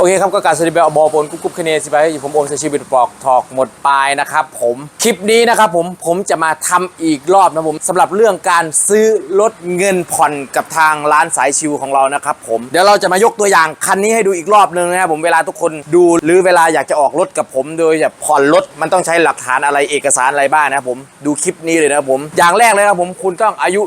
โอเคครับก็การสวัสดีแบบบอปนกุ๊บกุ๊บคเนสิไปอยู่ผมโอมเซชีวิตปลอกถอกหมดปลายนะครับผมคลิปนี้นะครับผมผมจะมาทำอีกรอบนะผมสำหรับเรื่องการซื้อรถเงินผ่อนกับทางร้านสายชิวของเรานะครับผมเดี๋ยวเราจะมายกตัวอย่างคันนี้ให้ดูอีกรอบนึงนะครับผมเวลาทุกคนดูหรือเวลาอยากจะออกรถกับผมโดยจะผ่อนรถมันต้องใช้หลักฐานอะไรเอกสารอะไรบ้างนะครับผมดูคลิปนี้เลยนะครับผมอย่างแรกเลยนะครับผมคุณต้องอายุ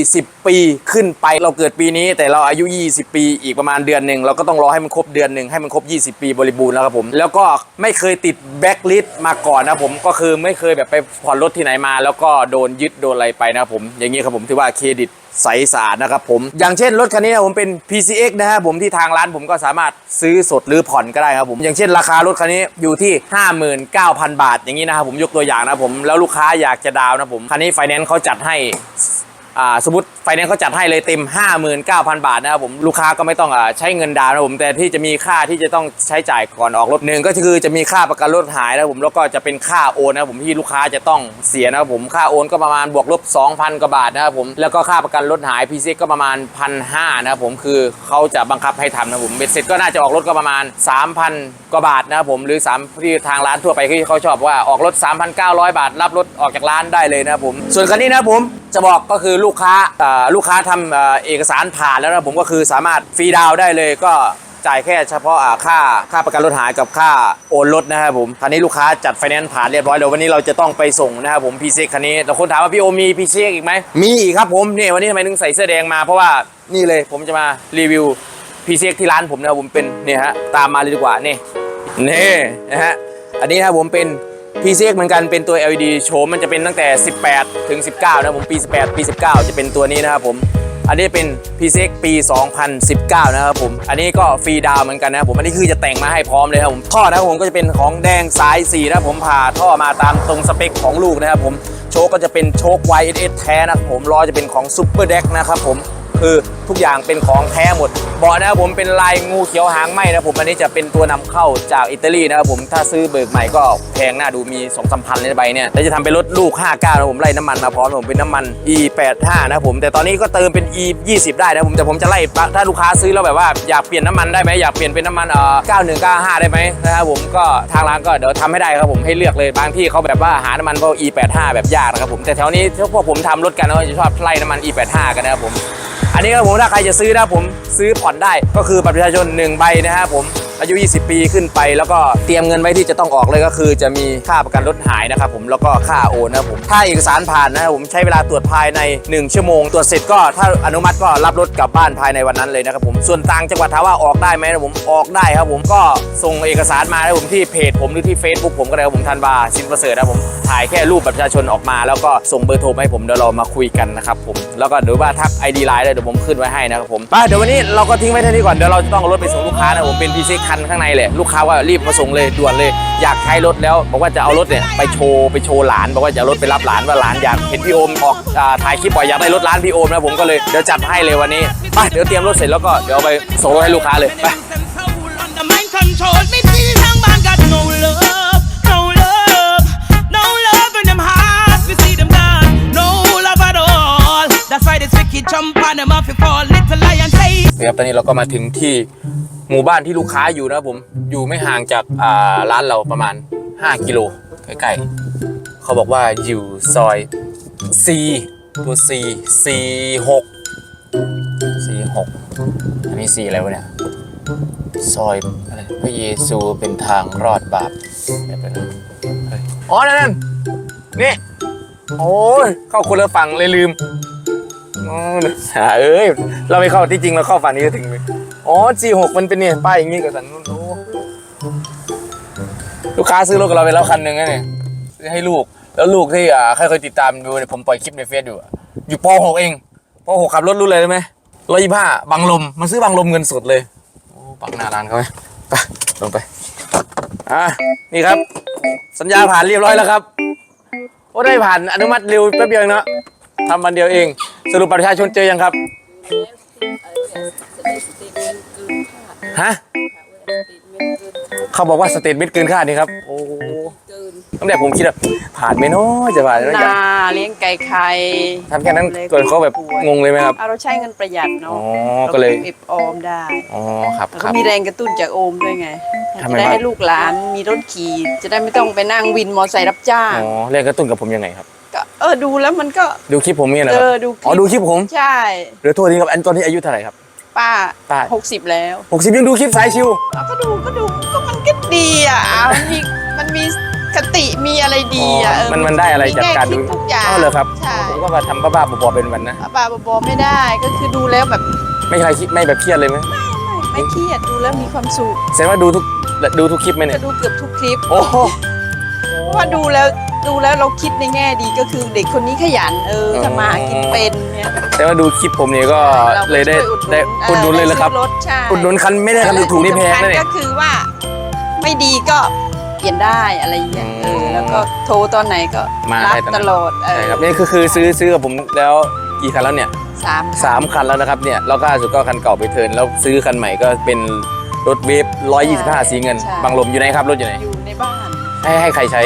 20 ปีขึ้นไปเราเกิดปีนี้ แต่เราอายุ 20 ปีอีกประมาณเดือนหนึ่งเราก็ต้องรอให้มันครบเดือนหนึ่งให้มันครบ 20 ปีบริบูรณ์แล้วครับผม แล้วก็ไม่เคยติดแบ็คลิสต์มาก่อนนะผมก็คือไม่เคยแบบไปผ่อนรถที่ไหนมา แล้วก็โดนยึดโดนอะไรไปนะครับผม อย่างนี้ครับผมถือว่าเครดิตใสสะอาดนะครับผม อย่างเช่นรถคันนี้นะผมเป็น PCX นะครับผมที่ทางร้านผมก็สามารถซื้อสดหรือผ่อนก็ได้ครับผม อย่างเช่นราคารถคันนี้อยู่ที่ 59,000 บาท อย่างนี้นะครับผมยกตัวอย่างนะผมแล้วลูกค้าอยากจะดาวน์นะผมคันนี้ไฟแนนซ์เขาจัดให้ สมมติไฟแนนซ์เขาจัดให้เลยเต็ม 59,000 บาทนะครับผมลูกค้าก็ไม่ต้องอาใช้เงินดาวนะผมแต่ที่จะมีค่าที่จะต้องใช้จ่ายก่อนออกรถหนึ่งก็คือจะมีค่าประกันรถหายนะผมแล้วก็จะเป็นค่าโอนนะครับผมที่ลูกค้าจะต้องเสียนะครับผมค่าโอนก็ประมาณบวกลบ 2,000 กว่าบาทนะครับผมแล้วก็ค่าประกันรถหายพีซีก็ประมาณ1,500นะครับผมคือเขาจะบังคับให้ทำนะผมเบ็ดเสร็จก็น่าจะออกรถก็ประมาณ 3,000 กว่าบาทนะครับผมหรือ3ที่ทางร้านทั่วไปที่เขาชอบว่าออกรถ 3,900 บาท รับรถออกจากร้านได้เลยนะครับผมส่วนคันนี้นะครับผม จะบอกก็คือลูกค้าลูกค้าทำเอ่อเอกสารผ่านแล้วนะผมก็คือสามารถฟรีดาวได้เลยก็จ่ายแค่เฉพาะค่าค่าประกันรถหายกับค่าโอนรถนะครับผมคันนี้ลูกค้าจัดไฟแนนซ์ผ่านเรียบร้อยเดี๋ยววันนี้เราจะต้องไปส่งนะครับผมพีเซคันนี้แต่คนถามว่าพี่โอมีพีเซีอีกไหมมีอีกครับผมเนี่ยวันนี้ทำไมถึงใส่เสื้อแดงมาเพราะว่านี่เลยผมจะมารีวิวพีเซที่ร้านผมนะครับผมเป็นเนี่ยฮะตามมาเลยดีกว่านี่นี่นะฮะอันนี้นะครับผมเป็น PCX เหมือนกันเป็นตัว LED โฉมมันจะเป็นตั้งแต่ 18 ถึง 19 นะครับผมปี 18 ปี 19 จะเป็นตัวนี้นะครับผมอันนี้เป็น PCX ปี 2019 นะครับผม อันนี้ก็ฟรีดาวเหมือนกันนะครับผม อันนี้คือจะแต่งมาให้พร้อมเลยครับผม ท่อนะครับผมก็จะเป็นของแดงสายสีนะครับผมผ่าท่อมาตามตรงสเปคของลูกนะครับผม โชคก็จะเป็นโชค YSS แท้นะครับผม ล้อจะเป็นของ Super Deck นะครับผม คือทุกอย่างเป็นของแท้หมดเบาะนะครับผมเป็นลายงูเขียวหางไหมนะผมอันนี้จะเป็นตัวนำเข้าจากอิตาลีนะครับผมถ้าซื้อเบิกใหม่ก็แพงหน่าดูมี2องสามพันในใบเนี่ยแล้วจะทำเป็นรถลูก 59นะผมไล่น้ำมันมาพร้อมผมเป็นน้ำมัน E85 นะผมแต่ตอนนี้ก็เติมเป็น E20 ได้นะผมแต่ผมจะไล่ถ้าลูกค้าซื้อแล้วแบบว่าอยากเปลี่ยนน้ำมันได้ไหมอยากเปลี่ยนเป็นน้ำมันเอ่อ9195 ได้ไหมนะครับผมก็ทางร้านก็เดี๋ยวทำให้ได้ครับผมให้เลือกเลยบางที่เขาแบบว่าหาน้ำมันพวก E85 แบบยากนะครับผมแต่แถวนี้าพวกผมทำรถกันเขาจะชอบไล่น้ำมัน E85 กันนะครับผม อันนี้ครับผมถ้าใครจะซื้อนะผมซื้อผ่อนได้ก็คือบัตรประชาชน1ใบนะครับผม อายุ 20 ปีขึ้นไป แล้วก็เตรียมเงินไว้ที่จะต้องออกเลยก็คือ จะมีค่าประกันรถหายนะครับผมแล้วก็ค่าโอนนะครับผมถ้าเอกสารผ่านนะครับผมใช้เวลาตรวจภายใน 1 ชั่วโมง ตรวจเสร็จก็ถ้าอนุมัติก็รับรถกลับบ้านภายในวันนั้นเลยนะครับผมส่วนต่างจังหวัดถามว่าออกได้ไหมนะผมออกได้ครับผมก็ส่งเอกสารมานะครับผมที่เพจผมหรือที่ Facebook ผมก็ได้ครับผมทันบาสินประเสริฐนะครับผมถ่ายแค่รูปบัตรประชาชนออกมา แล้วก็ส่งเบอร์โทรมาให้ผมเดี๋ยวเรามาคุยกันนะครับผมแล้วก็หรือว่าทัก ID ไลน์ได้เดี๋ยวผมขึ้นไว้ให้นะครับผมไปเดี๋ยววันนี้เราก็ทิ้งไว้เท่านี้ก่อนเดี๋ยวเราจะต้องเอารถไปส่งลูกค้านะผมเป็นพีซีคันข้างในเลยลูกค้าว่ารีบมาส่งเลยด่วนเลย อยากใช้รถแล้วบอกว่าจะเอารถเนี่ยไปโชว์ไปโชว์หลานบอกว่าจะเอารถไปรับหลานว่าหลานอยากเห็นพี่โอมออกอาถ่ายคลิปบ่อยอยากได้รถร้านพี่โอมนะผมก็เลยเดี๋ยวจัดให้เลยวันนี้ไปเดี๋ยวเตรียมรถเสร็จแล้วก็เดี๋ยวเอาไปส่งรถให้ลูกค้าเลยไป Under mind control, me feel young man got no love, no love, no love in them hearts. We see them gone, no love at all. That's why this wicked jump on them off fall. Little lion say. ครับตอนนี้เราก็มาถึงที่ หมู่บ้านที่ลูกค้าอยู่นะครับผมอยู่ไม่ห่างจากร้านเราประมาณ 5 กิโลใกล้ๆเขาบอกว่าอยู่ซอย C ตัว C C 6 C 6อันนี้ C อะไรวะเนี่ยซอยอะไรพระเยซูเป็นทางรอดบาปเดี๋ยวไปดูเฮ้ยอ๋อนั่นนั่นนี่โอ้ยเข้าคนละฝั่งเลยลืมอ๋อหาเอ้ยเราไม่เข้าที่จริงเราเข้าฝั่งนี้ถึงเลย อ๋อ G6 มันเป็นเนี่ยป้ายอย่างงี้กับสันนู้นลูกค้าซื้อรถกับเราไปแล้วคันหนึ่งนะเนี่ยซื้อให้ลูก แล้วลูกที่อ่าใครเคยติดตามดูเนี่ยผมปล่อยคลิปในเฟซอยู่อยู่ป .6 เองป .6 ขับรถรู้เลยได้ไหมร้อยยี่ห้าบังลมมาซื้อบังลมเงินสดเลยโอ้ปักหน้าร้านเขาไหมไปลงไปอะนี่ครับ สัญญาผ่านเรียบร้อยแล้วครับโอ้ได้ผ่านอนุมัติเร็วแป๊บเดียวเนาะทำวันเดียวเอง สรุปประชาชนเจอยังครับ ฮะเขาบอกว่าสเตทเมนต์เกินคาดนี่ครับ โอ้ตั้งแต่ผมคิดว่าผ่านไหมเนาะจะผ่านไหมนาเนาะเลี้ยงไก่ไข่ทำแค่นั้นเกิดเขาแบบงงเลยไหมครับเอาเราใช้เงินประหยัดเนาะอ๋อก็เลยราเก็บออมได้อ๋อครับแล้วคก็รับมีแรงกระตุ้นจากโอมด้วยไงทำไมจะได้วะให้ลูกหลานมีรถขี่จะได้ไม่ต้องไปนั่งวินมอไซค์รับจ้างอ๋อเรียกกระตุ้นกับผมยังไงครับก็ เออดูแล้วมันก็ดูคลิปผมเนี่ยนะครัเออดูคลิปอ๋อดูคลิปผมใช่ เดี๋ยวโทษทีครับอันตอนนี้อายุเท่าไหร่ครับ ป้าป้า หกสิบแล้วหกสิบยังดูคลิปสายชิวเอาก็ดูก็ดูก็มันก็ดีอะเอามันมีมันมีคติมีอะไรดีอะเออมันมันได้อะไรจากการดูมีแง่คิทุกอย่างอ้าวเหรอครับ ใช่ผมก็มาทำบ้าๆบอๆเป็นวันนะบ้าๆบอๆไม่ได้ก็คือดูแล้วแบบไม่ใครคิดไม่แบบเครียดเลยไหมไม่ไม่เครียดดูแล้วมีความสุขแสดงว่าดูทุกดูทุกคลิปไหมเนี่จะยดูเกือบทุกคลิปโอ้โหเพราะว่าดูแล้ว ดูแล้วเราคิดในแง่ดีก็คือเด็กคนนี้ขยันเออทำมาหากินเป็นเนี่ยแต่ว่าดูคลิปผมเนี่ยก็ราก็เลยได้ช่วอุได้อุดหนุนเลยละครับได้ซื้อรถใช่อุดหนุนคันไม่ได้คันถูกๆนี่แพงนะและที่เนี่ยสำคัญก็คือว่า ไม่ดีก็เปลี่ยนได้อะไรอย่างเงี้ยเออแล้วก็โทรตอนไหนก็มารัได้บตลอดตลอดเอใช่อครับนี่คือคือซื้อซื้อกับผมแล้วกี่คันแล้วเนี่ยสามสามคันแล้วนะครับเนี่ยแล้วก็ล่าสุดก็คันเก่าไปเทิร์นแล้วซื้อคันใหม่ก็เป็นรถเวฟ125 สีเงิน บางลมอยู่ไหนครับรถอยู่ไหน อยู่ในบ้านให้ให้ใครใช้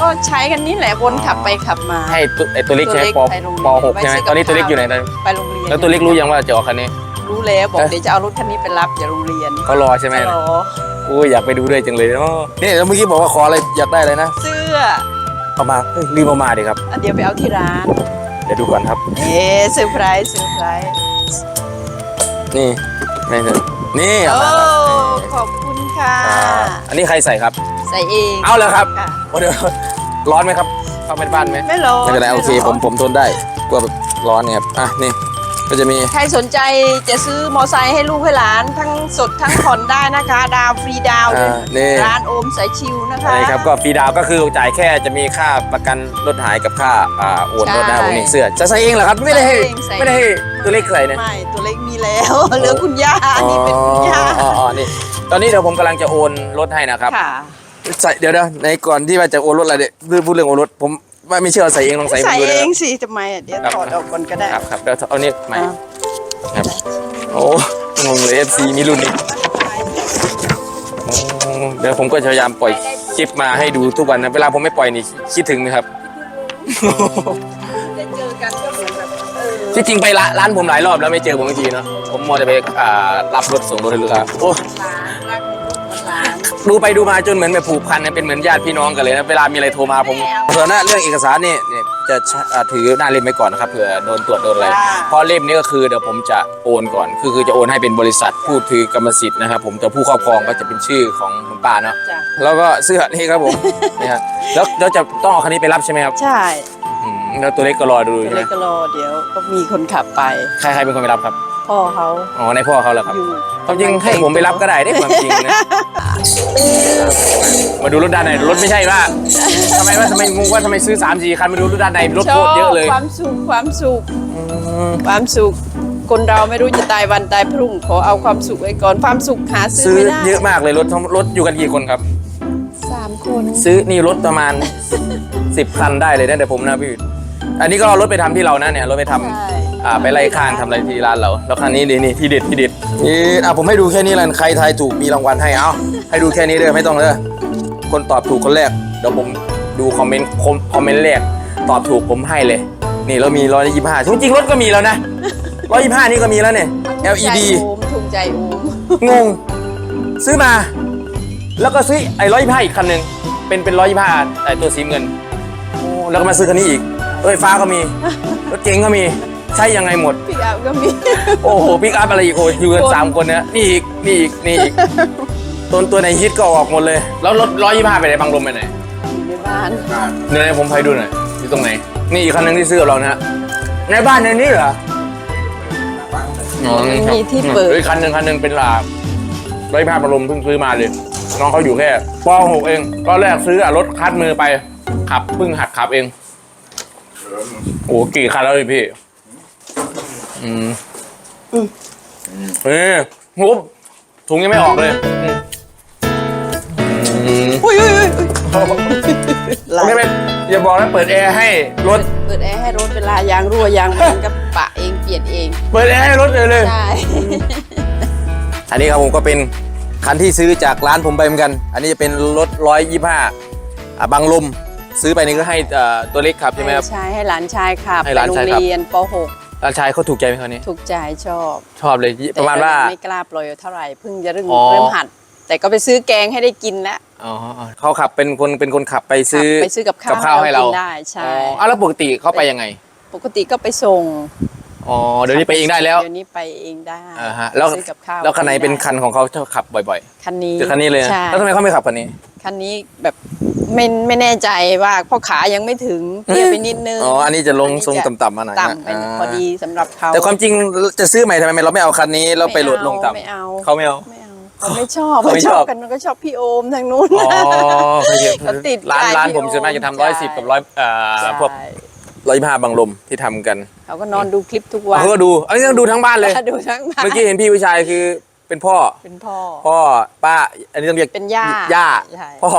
ก็ใช้กันนี่แหละวนขับไปขับมาให้ตัวไอตัวเล็กตัวใช้เล็กปไปโรงเรียนปหกใช่ไหมไว้ซื้อกับตอนนี้ตัวเล็กอยู่ไหนตอนไปโรงเรียนแล้วตัวเล็กรู้ยังว่าจะออกคันนี้ รู้แล้วบอกเอ๊ะเดี๋ยวจะเอารถคันนี้ไปรับจากโรงเรียนเขารอใช่ไหมฮัลโหลโอ้ยอยากไปดูด้วยจังเลยเนาะนี่แล้วเมื่อกี้บอกว่าขออะไรอยากได้อะไรนะเสื้อเอามาเฮ้ยลืมเอามาดิครับอะเดี๋ยวไปเอาที่ร้าน เดี๋ยวดูก่อนครับเอ๊ะเซอร์ไพรส์เซอร์ไพรส์นี่ไม่ใช่นี่เอาโอ้มาขอบคุณค่ะอ่าอันนี้ใครใส่ครับ ใส่เองเอาเลยครับค่ะโอ้เดี๋ยวร้อนไหมครับเข้าไปในบ้านไหมไม่ร้อนไม่เป็นไรโอเคผมผมทนได้กลัวแบบร้อนไงครับอะนี่ก็จะมีใครสนใจจะซื้อมอไซค์ให้ลูกให้หลาน ทั้งสดทั้งผ่อนได้นะคะ ดาวฟรีดาวเลอ่ายนี่ร้านโอมสายชิวนะคะ นี่ครับก็ฟรีดาวน์ก็คือจ่ายแค่จะมีค่าประกันรถหายกับค่าอ่าโอนรถนะครับใช่ผมนี่เสื้อจะใส่เองเหรอครับไม่ได้ให้ใส่เองใส่ ไม่ได้ให้ตัวเล็กใส่เนี่ย ไม่ตัวเล็กมีแล้วเหลือคุณย่านี่เป็นคุณย่าอ๋ออ๋อนี่ตอนนี้เดี๋ยวผมกำลังจะโอนรถให้นะครับ ค่ะ ใส่เดี๋ยวเดี๋ยวในก่อนที่ว่าจะโอนรถอะไรเนี่ยพูดพูดเรื่องโอนรถผมว่าไม่เชื่อใส่เองลองใส่ใส่ดูเลยเอนะงสิทำไมอะเดี๋ยวครับ ถอดออกก่อนก็ได้ครับครับเดี๋ยวเอานี่ใหม่อ่าครับโอ้งงเลย FC มีรุ่นนี้โอ้เดี๋ยวผมก็จะพยายามปล่อยคลิปมาให้ดูทุกวันนะเวลาผมไม่ปล่อยนี่คิดถึงไหมครับ ได้เจอกันก็เหมือนแบบเออที่จริงไปร้านร้านผมหลายรอบแล้วไม่เจอผมสักทีเนาะผมมัวแต่ไปอ่ารับรถส่งรถให้ลูกค้าโอ้ ดูไปดูมาจนเหมือนแบบผูกพันเนี่ยเป็นเหมือนญาติพี่น้องกันเลยนะเวลามีอะไรโทรมาผมส่วนหน้าเรื่องเอกสารนี่เนี่ยจะอ่าถือหน้าเล่มไว้ก่อนนะครับเผื่อโดนตรวจโดนอะไรเพราะเล่มนี้ก็คือเดี๋ยวผมจะโอนก่อนคือคือจะโอนให้เป็นบริษัทผู้ถือกรรมสิทธิ์นะครับผมแต่ผู้ครอบครองก็จะเป็นชื่อของคุณป้าเนาะจ้ะแล้วก็เสื้อนี่ครับผมนี่ครับแล้วแล้วจะต้องเอาคันนี้ไปรับใช่ไหมครับใช่อืมแล้วตัวเล็กก็รอดูตัวใช่ไหมเล็กก็รอเดี๋ยวก็มีคนขับไป ใครใครเป็นคนไปรับครับ พ่อเขาอ๋อในพ่อเขาเหรอครับอยู่ความจริงให้ผมไปรับก็ได้ได้ความจริงนะ มาดูรถด้านในรถไม่ใช่ว่าทำไมว่าทำไมงงว่าทำไมซื้อ3 4คันมาดูรถด้านในรถชโคอตรเยอะบเลยความสุขความสุขความสุข คนเราไม่รู้จะตายวันตายพรุ่งขอเอาความสุขไว้ก่อนความสุขหาซื้ซื้ออไม่ได้เยอะมากเลยรถทั้งรถอยู่กันกี่คนครับ สามคนซื้อนี่รถประมาณ 10คันได้เลยนะแต่ผมนะพี่วิทย์อันนี้ก็เอารถไปทำที่เรานะเนี่ยรถไปทำ ใช่ อ่าไปไล่ข้างทำอะไรที่ร้านเราแล้วคันนี้นี่นี่ที่เด็ดที่เด็ดนี่อะผมให้ดูแค่นี้แหละใครทายถูกมีรางวัลให้เอาให้ดูแค่นี้เลยไม่ต้องเลยคนตอบถูกคนแรกเดี๋ยวผมดูคอมเมนต์คอมคอมเมนต์แรกตอบถูกผมให้เลย นี่เรามีร้อยยี่ห้าจริงๆรถก็มีแล้วนะร้อยยี่ห้านี่ก็มีแล้วเนี่ย LED โอมถูกใจโอมงง ซื้อมา แล้วก็ซื้อไอ้ร้อยผ้าอีกคันหนึ่งเป็นเป็นร้อยผ้าไอ้ตัวสีเงินโอ้แล้วก็มาซื้อคันนี้อีกรถไฟฟ้าก็มีรถเก๋งก็มี ใช่ยังไงหมดพี่อัพก็มี โอ้โหปิกอัพอะไรอีกโอ้ยอยู่กันสามคนเนี่ยนี่อีกนี่อีกนี่อีกตัวตัวในฮิตก็ออกหมดเลย แล้วรถร้อยยี่ห้าไปไหนบางลมไปไหนอยู่ในบ้านเดี๋ยวให้ผมไปดูหน่อยอยู่ตรงไหน นี่อีกคันหนึงที่ซื้อกับเรานะฮะในบ้านในนี้เหรออ๋อนี่ครับมีที่เปิดอีกคันหนึ่งคันหนึ่งเป็นลาร้อยผ้าประลมเพิ่งซื้อมาเลยน้องเขาอยู่แค่ป .6 เองก็แรกซื้ออะรถคัดมือไปขับเพิ่งหัดขับเองโอ้กี่คันแล้วเลยพี่ อืมเฮ้ยโหถุงยังไม่ออกเลยอืมอืมอุ้ยอุ้ยอุ้ยอุ้ยโอเคไหมอย่าบอกนะเปิดแอร์ให้รถ เปิดแอร์ให้รถเวลายางรั่วยางมันก็ปะเองเปลี่ยนเอง เปิดแอร์ให้รถเลยเลยใช่อันนี้ครับผมก็เป็นคันที่ซื้อจากร้านผมไปเหมือนกัน อันนี้จะเป็นรถร้อยยี่ห้าบางลมซื้อไปนี่ก็ให้เอ่อตัวเล็กขับใช่ไหมครับ ใช่ให้หลานชายขับให้ไปหลานโรงชายขับเรียนป ร้านชายเขาถูกใจไหมคราวนี้ .6 ถูกใจชอบชอบเลยประมาณว่า แต่ก็ยังไม่กล้าปล่อยเท่าไหร่เพิ่งจะเริ่มอ๋อ เริ่มหัด แต่ก็ไปซื้อแกงให้ได้กินแล้วอ๋อเขาขับเป็นคนเป็นคนขับไปซื้อขับไปซื้อกับข้าวข้าวให้เรากินได้ใช่อ๋ออะแล้วปกติเขาไปยังไง ปกติก็ไปส่ง อ๋อเดี๋ยวนี้ไปเองได้แล้ว เดี๋ยวนี้ไปเองได้อ่าฮะแล้ว ซื้อกับข้าวแล้วคันไหนเป็นได้คันของเขาที่เขาขับบ่อยคันนี้ๆคือคันนี้เลยนะใช่แล้วทำไมเขาไม่ขับคันนี้ คันนี้แบบไม่ไม่แน่ใจว่าเพราะขายังไม่ถึงเตี้ยไปนิดนึงอ๋ออันนี้จะลงอันนี้ทรงจะต่ำๆมาหน่อยนะต่ำไปาพอดีสำหรับเขาแต่ความจริงจะซื้อใหม่ทำไมเราไม่เอาคันนี้แล้วไปโหลดลงต่ำไม่เอาเขาไม่เอา ไม่เอาเขาไม่ชอบเขาไม่ชอบ กันมันก็ชอบพี่โอมทางนู้น อ๋อโอเคเขาติดร้านใจร้านพี่ผมส่วนมากจะทำร้อยสิบใช่กับร้อยเอ่อใช่ พวก ร้อยห้าบางลมที่ทำกันเขาก็นอนดูคลิปทุกวันเขาก็ดูอันนี้ต้องดูทั้งบ้านเลยดูทั้งบ้านเมื่อกี้เห็นพี่ผู้ชายคือเป็นพ่อเป็นพ่อพ่อป้า อันนี้ต้องเรียกเป็นย่าย่าใช่พ่อ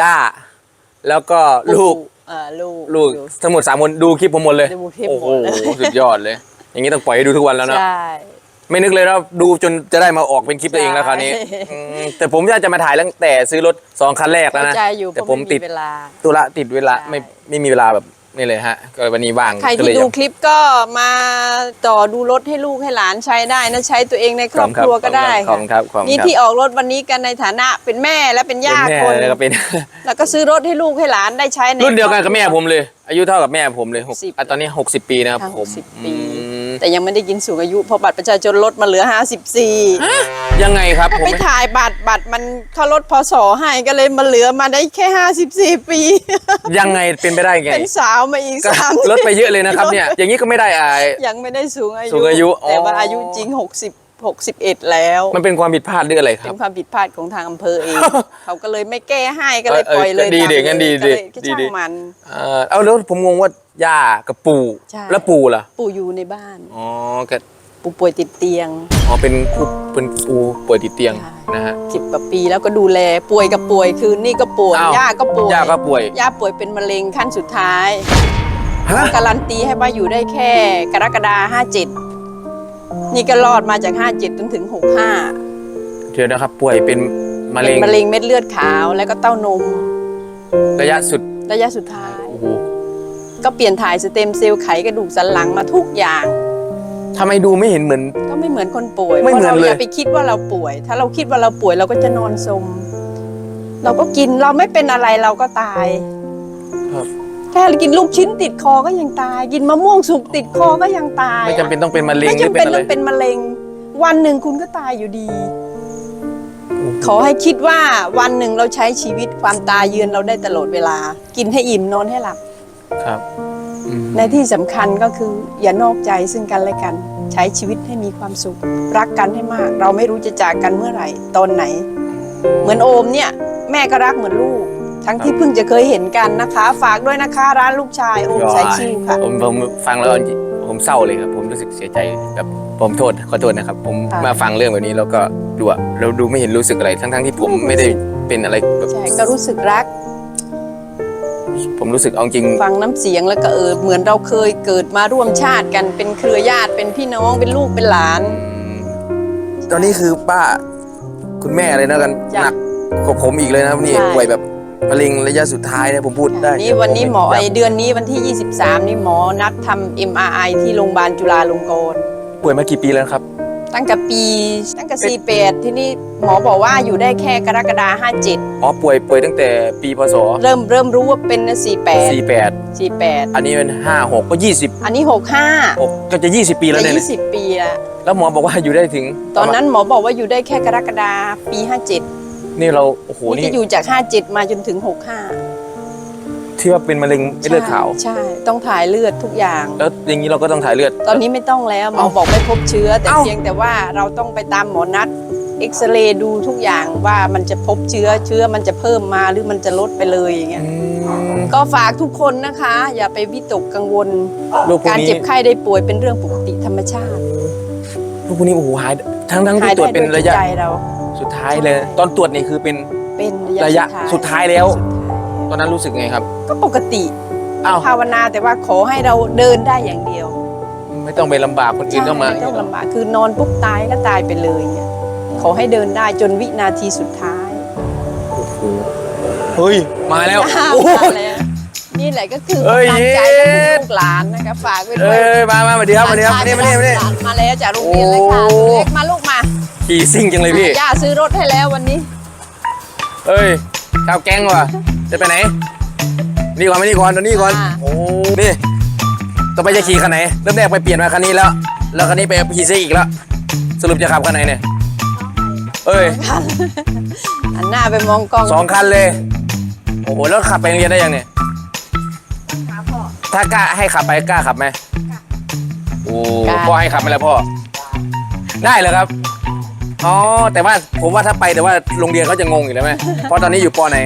ย่า แล้วก็ลูกเออลูกลูกดูทั้งหมดสามคนดูคลิปผมหมดเลยดูคลิปโอ้หโหมดเลยสุดยอดเลย อย่างนี้ต้องปล่อยให้ดูทุกวันแล้วเนอะใช่ไม่นึกเลยว่าดูจนจะได้มาออกเป็นคลิปตัวเองแล้วคราวนี้ใช่อืมแต่ผมอยากจะมาถ่ายตั้งแต่ซื้อรถสองคันแรกแล้วเข้านะใจอยู่เพแต่ราะผมไม่ติมีดเวลาตุระติดเวลาใช่ไม่ไม่มีเวลาแบบ นี่เลยฮะ ก็วันนี้ว่างใครก็ที่เลยดูอยากคลิปก็มาต่อดูรถให้ลูกให้หลานใช้ได้นะใช้ตัวเองในครอบครัวก็ได้ขอบคุณครับขอบคุณนี่ครับที่ออกรถวันนี้กันในฐานะเป็นแม่และเป็นย่าเป็นคแม่น แล้วก็เป็น แล้วก็ซื้อรถให้ลูกให้หลานได้ใช้ใน รุ่นเดียวกันกับแม่ผมเลย อายุเท่ากับแม่ผมเลยหกสิบอะตอนนี้60ปีนะครับทั้งผมสิบอืปีม แต่ยังไม่ได้กินสูงอายุเพราะบัตรประชาชนลดมาเหลือ 54 ยังไงครับผมไปถ่ายบัตรบัตรมันเขาลดพศให้ก็เลยมาเหลือมาได้แค่ 54 ปี ยังไงเป็นไปได้ไงเป็นสาวมาอีกก็สามลดไปเยอะเลยนะครับเนี่ย อย่างนี้ก็ไม่ได้อาย ยังไม่ได้สูงอายุ สูงอายุอ๋อ แต่ว่าอายุจริง 60 61 แล้ว มันเป็นความผิดพลาดหรืออะไรคเป็รับ นความผิดพลาดของทางอำเภอเอง เขาก็เลยไม่แก้ให้ก็เลยเออปล่อยเลยดีตามดีงั้นดีก็เลยดีก็ดีช่างดีมัน เอ่อเอาแล้วผมงงว่า ย่ากับปู่ใช่ แล้วปู่ล่ะปู่อยู่ในบ้าน อ๋อก็ปู่ป่วยติดเตียง อ๋อเป็นผู้เป็นปู่ป่วยติดเตียงใช่ นะฮะ สิบกว่าปีแล้วก็ดูแลป่วยกับป่วยคือนี่ก็ป่วยอ้าว ย่าก็ป่วยย่าก็ป่วยย่าป่วยเป็นมะเร็งขั้นสุดท้ายฮะการันตีให้ว่าอยู่ได้แค่ กรกฎาห้าเจ็ดนี่ก็รอดมาจากห้าเจ็ดจนถึงหกห้าเดี๋ยวนะครับ ป่วยเป็นมะเป็เร็นงมะเร็งเม็ดเลือดขาวแล้วก็เต้านมระยะสุดระยะสุดท้ายโอ้โห ก็เปลี่ยนถ่ายสเต็มเซลล์ไขกระดูกสันหลังมาทุกอย่าง ทำไมดูไม่เห็นเหมือน ก็ไม่เหมือนคนป่วยไม่เหมือนพราะเลยราอย่าไปคิดว่าเราป่วย ถ้าเราคิดว่าเราป่วยเราก็จะนอนสม เราก็กินเราไม่เป็นอะไรเราก็ตายครับ แค่กินลูกชิ้นติดคอก็ยังตาย กินมะม่วงสุกติดคอก็ยังตายไม่จำเป็นต้องเป็นมะเร็งไม่หรือจำเป็เป็นนอะไรต้องเป็นมะเร็ง วันหนึ่งคุณก็ตายอยู่ดี ขอให้คิดว่าวันหนึ่งเราใช้ชีวิตความตายเยือนเราได้ตลอดเวลา กินให้อิ่มนอนให้หลับ ครับอืมในที่สำคัญก็คืออย่านอกใจซึ่งกันและกัน ใช้ชีวิตให้มีความสุข รักกันให้มาก เราไม่รู้จะจากกันเมื่อไหร่ ตอนไหน เหมือนโอมเนี่ย แม่ก็รักเหมือนลูก ทั้งที่เพิ่งจะเคยเห็นกันนะคะ ฝากด้วยนะคะร้านลูกชายโอมสายชิวค่ะ ผมผมฟังแล้วผมเศร้าเลยครับ ผมรู้สึกเสียใจแบบผมโทษขอโทษนะครับ ผมค่ะ มาฟังเรื่องแบบนี้แล้วก็ดูอะเราดูไม่เห็นรู้สึกอะไรทั้งทั้งๆที่ผมไม่ได้เป็นอะไรแบบ ใช่ก็รู้สึกรัก ผมรู้สึกเอาจริง ฟังน้ำเสียงแล้วก็เออเหมือนเราเคยเกิดมาร่วมชาติกันเป็นเครือญาติเป็นพี่น้องเป็นลูกเป็นหลาน ตอนนี้คือป้าคุณแม่เลยนะกันจ้ะหนักกว่าผมอีกเลยนะครับนี่ใช่ ป่วยแบบมะเร็งระยะสุดท้ายนะผมพูดได้นี่วันนี้หมอผไอไเดือนนี้วันที่ 23 นี่หมอนัดทำ MRI ที่โรงพยาบาลจุฬาลงกรณ์ป่วยมากี่ปีแล้วครับ ตั้งแต่ปีตั้งแต่48ที่นี่หมอบอกว่าอยู่ได้แค่กรกฎาคม57อ๋อป่วยป่วยตั้งแต่ปีพศเริ่มเริ่มรู้ว่าเป็น48 48 48อันนี้เป็น56ก็20อันนี้65 6ก็จะ20ปีแล้วจะเนี่ย20ปีแล้วแล้วหมอบอกว่าอยู่ได้ถึง ตอนนั้นหมอบอกว่าอยู่ได้แค่กรกฎาคมปี57นี่เราโอ้โหนี่นี่จะอยู่จาก57มาจนถึง65 ที่ว่าเป็นมะเร็งไม่เลือดขาว ใช่ ต้องถ่ายเลือดทุกอย่าง แล้วอย่างนี้เราก็ต้องถ่ายเลือด ตอนนี้ไม่ต้องแล้วหมอเอ้าบอกไม่พบเชื้อ แต่เอ้าเพียงแต่ว่าเราต้องไปตามหมอนัดเอ็กซเรย์ดูทุกอย่างว่ามันจะพบเชื้อเชื้อมันจะเพิ่มมาหรือมันจะลดไปเลยอย่างเงี้ยอืมก็ฝากทุกคนนะคะ อย่าไปวิตกกังวลโรคพวกการนี้เจ็บไข้ได้ป่วยเป็นเรื่องปกติธรรมชาติโรคพวกนี้โอ้โหหายทั้งทั้งหาที่ยตรวจได้เป็นโดยระจิตยะใจเราสุดท้ายเลย ตอนตรวจนี่คือเป็นเป็นระระยะยะสุดท้ายแล้วสุดท้าย ตอนนั้นรู้สึกไงครับ ก็ปกติอ้าวภาวนาแต่ว่าขอให้เราเดินได้อย่างเดียวไม่ต้องไปลำบากคนอื่นใช่ต้องมาไม่ต้องลำบากคือนอนปุ๊บตายก็ตายไปเลยเนี่ยขอให้เดินได้จนวินาทีสุดท้ายเฮ้ยมาแล้วอ้าวโอ้โหมาแล้วนี่แหละก็คือเอ้ยกำลังใจของลูกหลานนะคะฝากไว้ด้เอ้วยยมามาสวัสดีครับสวัสดีครับมานี่มานี่มานี่หลมาแล้วจากโรงเรียนเลยค่ะโอ้ตัวเล็กมาลูกมาขี่ซิ่งจังเลยพี่ย่าซื้อรถให้แล้ววันนี้ เอ้ยข้าวแกงว่ะ จะไปไหน นี่ก่อนมานี่ก่อนตัวนี้ก่อน อ่า โอ้นี่ต่อไปจะขี่คันไหน เริ่มแรกไปเปลี่ยนมาคันนี้แล้ว แล้วคันนี้ไปขี่ซิ่งอีกแล้ว สรุปจะขับคันไหนเนี่ย เอ้ยหันหน้าไปมองกล้องสองคันเลย โอ้โห แล้วขับไปโรงเรียนได้ยังเนี่ย ถ้ากล้าให้ขับไปกล้าขับไหมโอ้พ่อให้ขับไหมล่ะพ่อ ได้เลยครับ อ๋อ แต่ว่าผมว่าถ้าไปแต่ว่าโรงเรียนเขาจะงงอยู่แล้วไหมเพราะตอนนี้อยู่ปไหน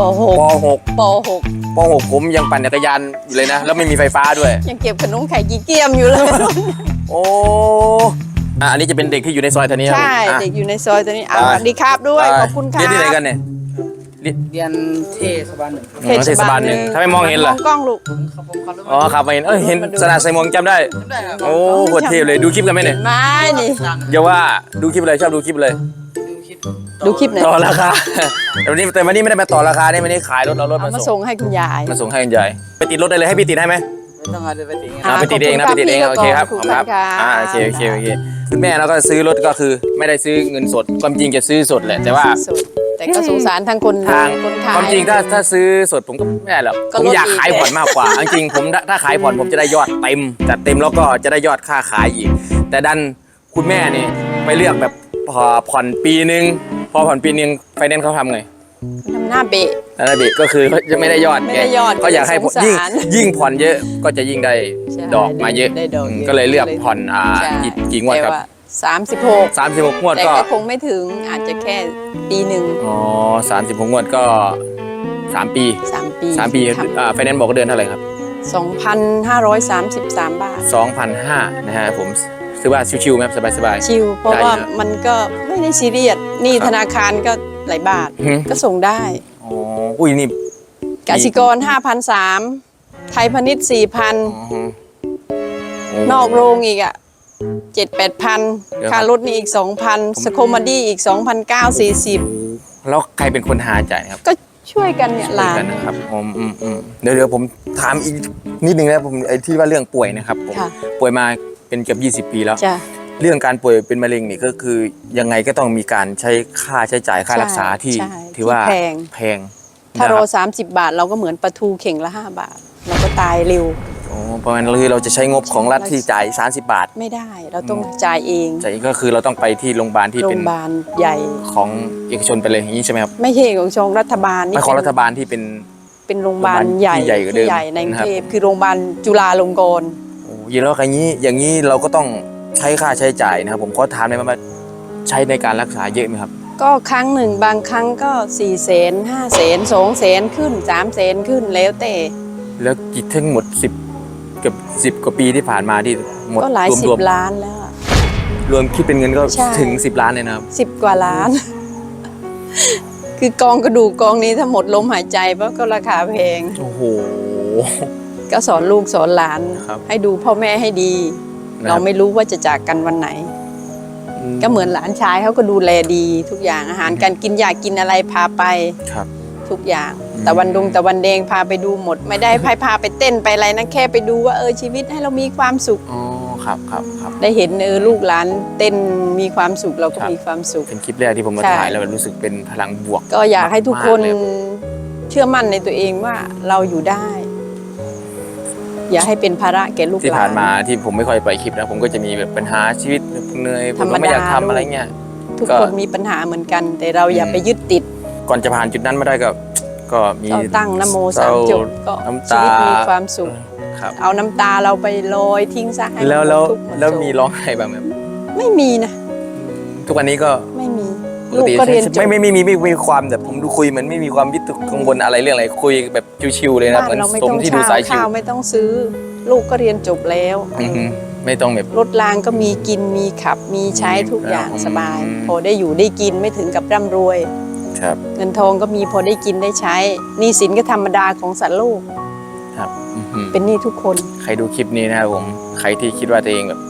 ปหกปหกปหกปหกผมยังปั่นจักรยานอยู่เลยนะ แล้วไม่มีไฟฟ้าด้วยยังเก็บขนมไข่กีเกียมอยู่เลย โอ้อะอันนี้จะเป็นเด็กที่อยู่ในซอยแถวนี้ครับใช่ อะ เด็กอยู่ในซอยตัวนี้อะไปสวัสดีครับด้วย ขอบคุณครับ เรียนที่ไหนกันเนี่ยเรียนเทศบาลหนึ่งอ๋อเทศบาลหนึ่งถ้าไม่มองเห็นเหรอมองกล้องลูกครับผมขับรถอ๋อขับไปเห็นเอ้ยเห็นสนาใส่หมวกจำได้ ได้ครับโอ้โหดเทพเลยดูคลิปกันไหมเนี่ย ไม่นี่อย่าว่าดูคลิปเลยชอบดูคลิปเลยดูคลิป ดูคลิปหน่อยต่อราคา แต่วันนี้แต่วันนี้ไม่ได้มาต่อราคาได้วันนี้ขายรถเรารถเอามามาส่ส่งงให้คุณยายมาส่งให้คุณยายไปติดรถได้เลยให้พี่ติดให้ไหม ไม่ต้องเอาเดินไปถึงอ่าไปติดเองนะไปติดเองโอเคครับขอบคุณครับอ่าโอเคโอเคโอเคคุณแม่เราก็ซื้อรถก็คือไม่ได้ซื้อเงินสด ความจริงจะซื้อสดแหละแต่ว่าสุดแต่ก็สงสารทั้งคนทางคนขาย ความจริงถ้าถ้าซื้อสดผมก็ไม่ได้หรอกก็ผมลดอยากอีก ขายผ่อนมากกว่าจริงๆผมถ้าถ้าขายผ่อนผมจะได้ยอดเต็มจัดเต็มแล้วก็จะได้ยอดค่าขายอีก แต่ดันคุณแม่นี่ไปเลือกแบบ พอผ่อนปีนึง พอผ่อนปีนึงไฟแนนซ์เขาทำไงทำหน้าเบะ นั่นแหละดิก็คือเขาจะไม่ได้ยอดไม่ได้ยอดก็อยากให้สงสารยิ่งยิ่งผ่อนเยอะก็จะยิ่งได้ใช่ดอกมาเยอะได้ดอกอืมเยอะก็เลยเลือกผ่อนอ่าใช่ กี่กี่งวดครับแต่สามสิบหกสามสิบหกงวดแต่ก็ก็คงไม่ถึงอาจจะแค่ปีหนึ่งอ๋อสามสิบหกงวดก็สามปีสามปีสามปีอ่าไฟแนนซ์บอกว่าเดือนเท่าไหร่ครับ สองพันห้าร้อยสามสิบสามบาท2,500นะฮะผม ซื้อว่าชิวๆไหมครับสบายชิลเพราะได้ว่าเยอะมันก็ไม่ได้ซีเรียสหนี่ครับธนาคารก็หลายบาทอือหือก็ส่งได้ๆอ๋ออุ้ยนี่ กสิกร 5,003ไทยพาณิชย์4,000อ๋อโอ้นอกโรงอีกอะเจ็ดแปดพันเดี๋ยวค่ารถนี่อีก 2,000สโคมาดี้อีก 2,940 แล้วใครเป็นคนหาจ่ายครับก็ช่วยกันเนี่ยหลานกันนะครับอืมอืมอืมเดี๋ยวเดี๋ยวผมถามอีกนิดนึงนะผมไอ้ที่ว่าเรื่องป่วยนะครับผมค่ะ ป่วยมา เป็นเกือบ20 ปีแล้ว จ้ะ เรื่องการป่วยเป็นมะเร็งนี่ก็คือยังไงก็ต้องมีการใช้ค่าใช้จ่ายค่าใช่รักษาที่ใช่ที่ว่าที่แพง แพงถ้าโรนะครับ30บาท เราก็เหมือนปลาทูเข่งละ5บาท เราก็ตายเร็ว โอ้เพราะงั้นคือเราจะใช้งบของรัฐที่จ่าย 30 บาท ไม่ได้เราต้องจ่ายเองจ่ายก็คือเราต้องไปที่โรงพยาบาลที่โรเป็งนพยาบาลใหญ่ ของเอกชนไปเลยอย่างนี้ใช่ไหมครับไม่ใช่ของชงรัฐบาลนี่ไม่ของเป็นรัฐบาลที่เป็น เป็นโรงพยาบาลโรงพยาบาลใหญ่ที่ใหญ่กว่าเดิมที่ใหญ่ในกรุงนะครับเทพคือโรงพยาบาลจุฬาลงกรณ์โอ้ ยแล้วอย่างนี้ อย่างนี้เราก็ต้องใช้ค่าใช้จ่ายนะครับ ผมขอถามได้ไหมว่าใช้ในการรักษาเยอะไหมครับ ก็ครั้งหนึ่งบางครั้งก็4ี่แสนห้าแสนสองแสนขึ้น3ามแสนขึ้นแล้วแต่ แล้วกี่ทั้งหมด10เกือบ10กว่าปีที่ผ่านมาที่หมดก็หลายรวมสิรวบมล้านแล้วอะรวมคิดเป็นเงินก็ใช่ ถึง 10 ล้านเลยนะครับ สิบกว่าล้าน คือกองกระดูกกองนี้ถ้าหมดลมหายใจเพราะก็ราคาแพง โอ้โห ก็สอนลูกสอนหลาน ครับให้ดูพ่อแม่ให้ดี นะครับ เราไม่รู้ว่าจะจากกันวันไหนก็เหมือนหลานชายเขาก็ดูแลดีทุกอย่างอาหารการกินอยากกินอะไรพาไปครับ ทุกอย่างแต่วันดงแต่วันแดงพาไปดูหมด ไม่ได้พาพาไปเต้นไปอะไรนะแค่ไปดูว่าเออชีวิตให้เรามีความสุข อ๋อครับครับครับ ได้เห็นเออลูกหลานเต้นมีความสุขเราก็ครับ มีความสุข เป็นคลิปแรกที่ผมมาใช่ ถ่ายแล้วรู้สึกเป็นพลังบวกก็อยากให้ทุกคนมากเลยเชื่อมั่นในตัวเองว่าเราอยู่ได้ อย่าให้เป็นภาระแก่ลูกหลาน ที่ผ่านมาที่ผมไม่ค่อยปล่อยคลิปนะ ผมก็จะมีแบบปัญหาชีวิตเหนื่อยผมก็ไม่อยากธรรมดา ทำอะไรเงี้ย ทุกก็ คนมีปัญหาเหมือนกัน แต่เราอย่าอืมไปยึดติดก่อนจะผ่านจุดนั้นมาได้ก็ก็มี เราตั้งนโมเศสาร้มจบก็น้ำชีตา วิตมีความสุข ครับ เอาน้ำตาเราไปลอยทิ้งซะให้แล้วมันแล้วทุกข์หดแล้วโศกมีร้องไห้บ้างไหมครับไม่มีนะ ทุกวันนี้ก็ ไม่มี ปลูกก็เรียนจบ ไม่ไม่ไม่มีไม่ไม่มีความแบบผมดูคุยเหมือนไม่มีความวิตกกังวลอะไรเรื่องอะไรคุยแบบชิวๆเลยนะบ้าเหมือนนเราไม่สต้มองที่ดูเช่าสายชิวข้าวไม่ต้องซื้อ ลูกก็เรียนจบแล้วอือฮึไม่ต้องแบบ รถรางก็มีกินมีขับ มีใช้ทุกอย่างอืม สบาย พอได้อยู่ได้กินไม่ถึงกับร่ำรวย ครับเงินทองก็มีพอได้กินได้ใช้หนี้สินก็ธรรมดาของสัตว์โลก ครับอือฮึ เป็นหนี้ทุกคน ใครดูคลิปนี้นะครับผม ใครที่คิดว่าตัวเองแบบก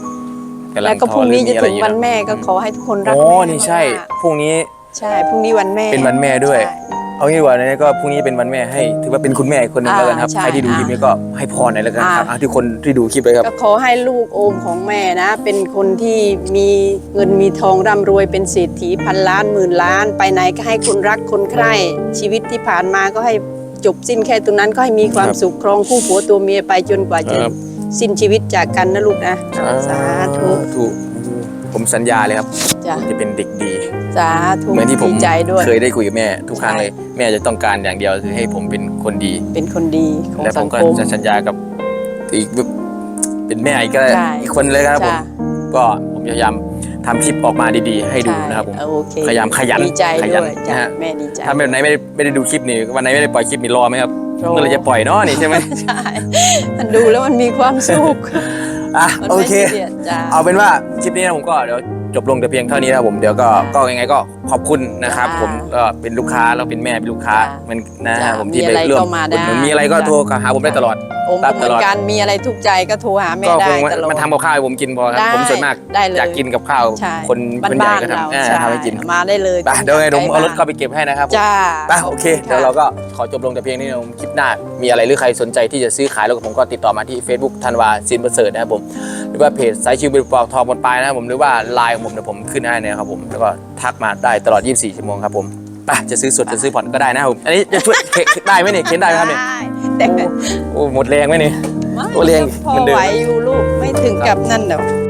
ำลัแล้วงก็พรุ่งนี้จะถึงท้อหรือมีอไรอยู่วันแม่ก็ขอให้ทุกคนรักโอ้แม่นี่ใช่เพราะว่าพรุ่งนี้ใช่พรุ่งนี้วันแม่เป็นวันแม่ด้วย ใช่ เอางี้ดีกว่าเนี่ยก็พรุ่งนี้เป็นวันแม่ให้ถือว่าเป็นคุณแม่อีกคนหนึงอ่าแล้วกันครับใช่ใครที่ดูคลิปนี้ก็ให้พรหน่อยแล้วกันครับอ่า อะที่คนที่ดูคลิปเลยครับ ก็ขอให้ลูกโอมของแม่นะ เป็นคนที่มีเงินมีทองร่ำรวยเป็นเศรษฐีพันล้านหมื่นล้าน ไปไหนก็ให้คนรักคนใคร่ชีวิตที่ผ่านมาก็ให้จบสิ้นแค่ตรงนั้นก็ให้มีความครับสุขครองคู่ผัวตัวเมียไปจนกว่าจะครับ สิ้นชีวิตจากกันนะลูกนะสาธุถูกผมสัญญาเลยครับจ้ะจะเป็นเด็กดีสาธุเหมือนที่ผมดีใจด้วยเคยได้คุยกับแม่ ทุกครั้งใช่เลยแม่จะต้องการอย่างเดียวคือให้ผมเป็นคนดี เป็นคนดีของและผสัมงก็คมจะสัญญากับอีกแบบเป็นแม่อีกก็ใช่อีกคนเลยครับผมจ้ะก็ผมพยายาม ทำคลิปออกมาดีๆ ให้ดูใช่นะครับผมโอเคพยายามขยันดีใจขยันด้วยจ้ะนะฮะแม่ดีใจถ้าวันไหนไม่ได้ไม่ได้ดูคลิปนี้วันไหนไม่ได้ปล่อยคลิปนี้รอไหมครับรอเมื่อไหรจะปล่อยเนาะนี่ใช่ไหมใช่มันดูแล้วมันมีความสุขอะมันโอไม่เค ซีรียสจ้าเอาเป็นว่าคลิปนี้นะผมก็เดี๋ยวจบลงแต่เพียงเท่านี้นะครับผมเดี๋ยวก็ก็ยังไงก็ ขอบคุณนะครับ จ้าผมก็เป็นลูกค้าแล้วเป็นแม่เป็นลูกค้าจ้ามันนะจ้าผมที่มีไปอะไรร่วมก็มาได้ อุดหนุนมีอะไรก็จ้าโทรหาผมได้ตลอดโอมรัก็บเหมือตลนอดกันมีอะไรทุกข์ใจก็โทรหาแม่ก็ได้คงตลอด มาทำกับข้าวให้ผมกินพอครับได้ผมส่วนมากได้เลย อยากกินกับข้าวใช่คนคนใหญ่บ้านก็ๆเราทำอ่าใช่ทำให้กินมาได้เลยไปเดี๋ยวไงผมเอารถใกล้เข้าไปเก็บให้นะครับผม จ้า ไปโอเค เดี๋ยวเราก็ขอจบลงแต่เพียงนี้นะผมคลิปหน้า มีอะไรหรือใครสนใจที่จะซื้อขายรถกับผมก็ติดต่อมาที่ Facebook ธันวาซินประเสริฐนะครับผม หรือว่าเพจสายชิวเป็นปลอกทองบนปลายนะครับผมหรือว่าไลน์ของผมเดี๋ยวผมขึ้นให้นะครับผม แล้วก็ ทักมาได้ตลอด 24 ชั่วโมงครับผมไปจะซื้อสดจะซื้อผ่อนก็ได้นะครับผมอันนี้จะช่วยเข็นได้ไหมเนี่ยเข็นได้ไหมครับเนี่ย แต่โอ้หมดแรงไหมเนี่ยไม่ตัวเรียงพอเหมือนเดิมไหวอยู่ลูกไม่ถึงกับนั่นหรอก